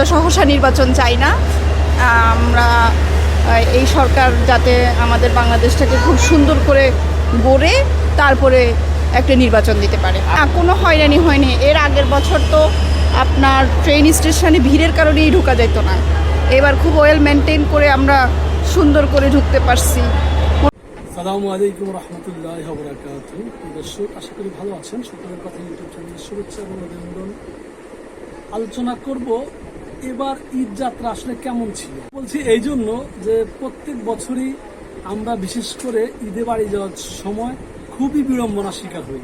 তো সহসা নির্বাচন চাই না। আমরা এই সরকার যাতে আমাদের বাংলাদেশটাকে খুব সুন্দর করে গড়ে তারপরে একটা নির্বাচন দিতে পারে। কোনো হয়রানি হয়নি। এর আগের বছর তো আপনার ট্রেন স্টেশনে ভিড়ের কারণেই ঢুকা যেত না। এবার খুব ওয়েল মেনটেন করে আমরা সুন্দর করে ঢুকতে পারছি। সালামু আলাইকুম রহমতুল্লাহ দর্শক, আশা করি ভালো আছেন। সকলের কথা ইউটিউব চ্যানেলের শুভেচ্ছা এবং অভিনন্দন। আলোচনা করব এবার ঈদ যাত্রা আসলে কেমন ছিল? বলছি এই জন্য যে প্রত্যেক বছরই আমরা বিশেষ করে ঈদে বাড়ি যাওয়ার সময় খুবই বিড়ম্বনার শিকার হই।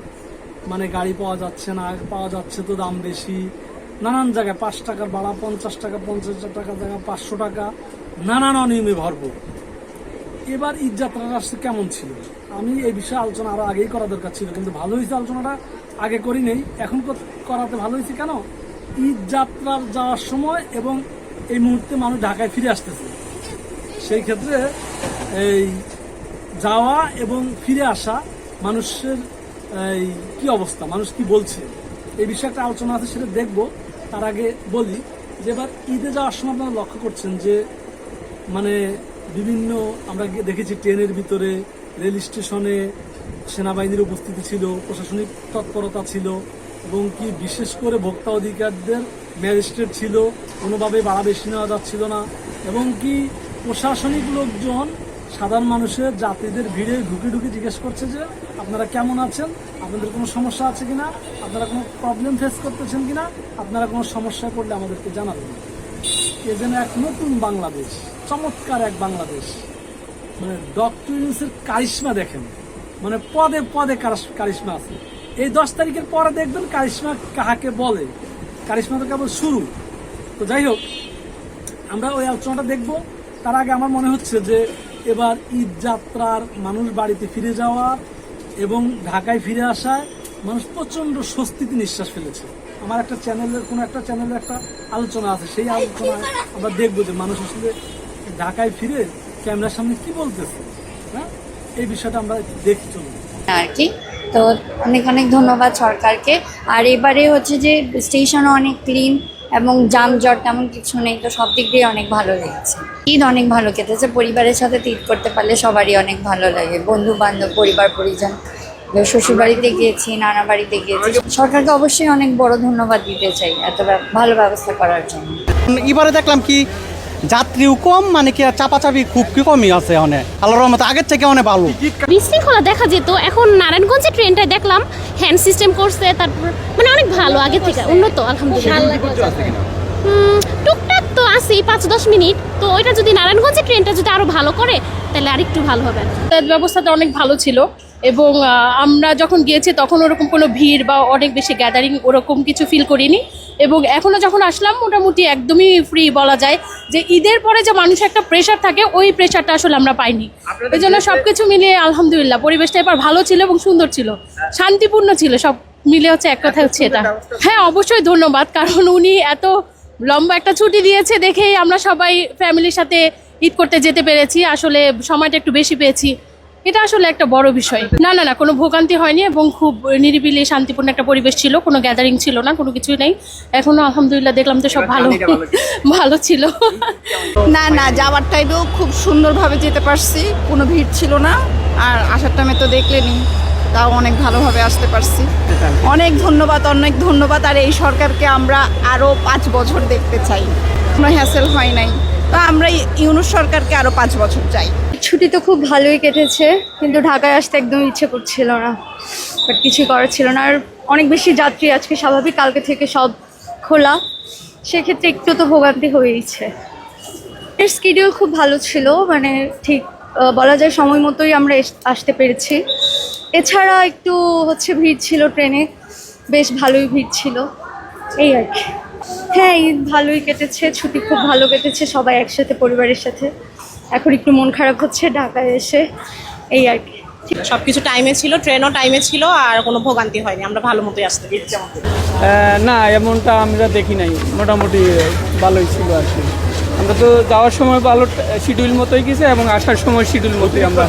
মানে গাড়ি পাওয়া যাচ্ছে না, পাওয়া যাচ্ছে তো দাম বেশি। নানান জায়গায় পাঁচ টাকার ভাড়া, পঞ্চাশ টাকা পঞ্চাশ টাকা জায়গা পাঁচশো টাকা, নানান অনিয়মে ভরপুর। এবার ঈদ যাত্রাটা আসলে কেমন ছিল? আমি এই বিষয়ে আলোচনা আরও আগেই করা দরকার ছিল, কিন্তু ভালো হয়েছে আলোচনাটা আগে করি নেই এখন কর- করাতে ভালো হয়েছে কেন? ঈদ যাত্রার যাওয়ার সময় এবং এই মুহূর্তে মানুষ ঢাকায় ফিরে আসতেছে। সেই ক্ষেত্রে এই যাওয়া এবং ফিরে আসা মানুষের, এই কী অবস্থা? মানুষ কি বলছে? এই বিষয়ে একটা আলোচনা আছে, সেটা দেখব। তার আগে বলি যে এবার ঈদে যাওয়ার সময় আপনারা লক্ষ্য করছেন যে মানে বিভিন্ন, আমরা দেখেছি ট্রেনের ভিতরে, রেল স্টেশনে সেনাবাহিনীর উপস্থিতি ছিল, প্রশাসনিক তৎপরতা ছিল এবং কি বিশেষ করে ভোক্তা অধিকারদের ম্যাজিস্ট্রেট ছিল কোনোভাবে বাড়া বেশি নেওয়া যাচ্ছিল না। এবং কি প্রশাসনিক লোকজন, সাধারণ মানুষের, যাত্রীদের ভিড়ে ঢুকে ঢুকে জিজ্ঞেস করছে যে, আপনারা কেমন আছেন? আপনাদের কোনো সমস্যা আছে কিনা? আপনারা কোনো প্রবলেম ফেস করতেছেন কিনা? আপনারা কোনো সমস্যা পড়লে আমাদেরকে জানাবেন। এ যেন এক নতুন বাংলাদেশ, চমৎকার এক বাংলাদেশ। মানে ডক্টর ইউনুসের কারিশমা দেখেন। মানে পদে পদে কারিশ- কারিশমা আছে। এই দশ তারিখের পরে দেখবেন কারিশ্মা কাহাকে বলে। কারিশ্মা তো কেবল শুরু। তো যাই হোক, আমরা ওই আলোচনাটা দেখব। তার আগে আমার মনে হচ্ছে যে এবার ঈদ যাত্রার মানুষ বাড়িতে ফিরে যাওয়া এবং ঢাকায় ফিরে আসায় মানুষ প্রচণ্ড স্বস্তিতে নিঃশ্বাস ফেলেছে। আমার একটা চ্যানেলের, কোনো একটা চ্যানেলের একটা আলোচনা আছে। সেই আলোচনায় আমরা দেখব যে মানুষ আসলে ঢাকায় ফিরে ক্যামেরার সামনে কি বলতেছে। হ্যাঁ? এই বিষয়টা আমরা দেখি চলুন। আর কি? তো অনেক অনেক ধন্যবাদ সরকারকে। আর এবারে হচ্ছে যে স্টেশনও অনেক ক্লিন এবং যানজট তেমন কিছু নেই, তো সব দিক দিয়ে অনেক ভালো লেগেছে। ঈদ অনেক ভালো কেটেছে, পরিবারের সাথে ঈদ করতে পারলে সবারই অনেক ভালো লাগে। বন্ধু বান্ধব পরিবার, পরিজন। শ্বশুর বাড়িতে গিয়েছি নানা বাড়িতে গিয়েছি। সরকারকে অবশ্যই অনেক বড় ধন্যবাদ দিতে চাই এত ভালো ব্যবস্থা করার জন্য। এবারে দেখলাম কি যাত্রীও কম মানে কি চাপাচাপি খুব কি কমই আছে অনেক আল্লাহর রহমতে আগের থেকে অনেক ভালো। বিশৃঙ্খলা দেখা যেত এখন নারায়ণগঞ্জের ট্রেনটায় দেখলাম হ্যান্ড সিস্টেম করছে তারপর মানে অনেক ভালো আগের থেকে উন্নত আলহামদুলিল্লাহ। টুকটাক তো আছেই পাঁচ দশ মিনিট তো ওইটা যদি নারায়ণগঞ্জের ট্রেনটা যদি আরও ভালো করে তাহলে আরেকটু ভালো হবে। ব্যবস্থাটা অনেক ভালো ছিল এবং আমরা যখন গিয়েছি তখন ওরকম কোনো ভিড় বা অনেক বেশি গ্যাদারিং ওরকম কিছু ফিল করিনি। এবং এখনও যখন আসলাম মোটামুটি একদমই ফ্রি বলা যায় যে ঈদের পরে যে মানুষের একটা প্রেশার থাকে ওই প্রেশারটা আসলে আমরা পাইনি। এই জন্য সব কিছু মিলিয়ে আলহামদুলিল্লাহ পরিবেশটা এবার ভালো ছিল এবং সুন্দর ছিল। শান্তিপূর্ণ ছিল সব মিলে হচ্ছে এক কথা হচ্ছে এটা। হ্যাঁ অবশ্যই ধন্যবাদ কারণ উনি এত লম্বা একটা ছুটি দিয়েছে দেখেই আমরা সবাই ফ্যামিলির সাথে ঈদ করতে যেতে পেরেছি। আসলে সময়টা একটু বেশি পেয়েছি। এটা আসলে একটা বড় বিষয়। না না না কোনো ভোগান্তি হয়নি এবং খুব নিরিবিলি শান্তিপূর্ণ একটা পরিবেশ ছিল কোনো গ্যাদারিং ছিল না কোনো কিছুই নেই। এখনও আলহামদুলিল্লাহ দেখলাম তো সব ভালো ভালো ছিল। না না যাওয়ার টাইমেও খুব সুন্দরভাবে যেতে পারছি কোনো ভিড় ছিল না আর আসার টাইমে তো দেখলেনি তাও অনেক ভালোভাবে আসতে পারছি। অনেক ধন্যবাদ অনেক ধন্যবাদ আর এই সরকারকে আমরা আরও পাঁচ বছর দেখতে চাই। কোনো হ্যাসেল হয় নাই। তো আমরা ইউনুস সরকারকে আরও পাঁচ বছর চাই। ছুটি তো খুব ভালোই কেটেছে, কিন্তু ঢাকায় আসতে একদম ইচ্ছে করছিল না। বাট কিছু করার ছিল না। আর অনেক বেশি যাত্রী আজকে স্বাভাবিক, কালকে থেকে সব খোলা। সেক্ষেত্রে একটু তো ভোগান্তি হয়েইছে এর স্কিডিউল খুব ভালো ছিল মানে ঠিক বলা যায় সময় মতোই আমরা আসতে পেরেছি। এছাড়া একটু হচ্ছে ভিড় ছিল ট্রেনে, বেশ ভালোই ভিড় ছিল। এই আর কি। হ্যাঁ ভালোই কেটেছে, ছুটি খুব ভালো কেটেছে সবাই একসাথে, পরিবারের সাথে। এখন একটু মন খারাপ হচ্ছে ঢাকায় এসে এই আর কি। সব কিছু টাইমে ছিল ট্রেনও টাইমে ছিল আর কোনো ভোগান্তি হয়নি আমরা ভালো মতোই আসতে পেরেছি না এমনটা আমরা দেখি নাই মোটামুটি ভালোই ছিল আর কি। আমরা তো যাওয়ার সময় ভালো শিডিউল মতোই গেছে এবং আসার সময় শিডিউল মতোই আমরা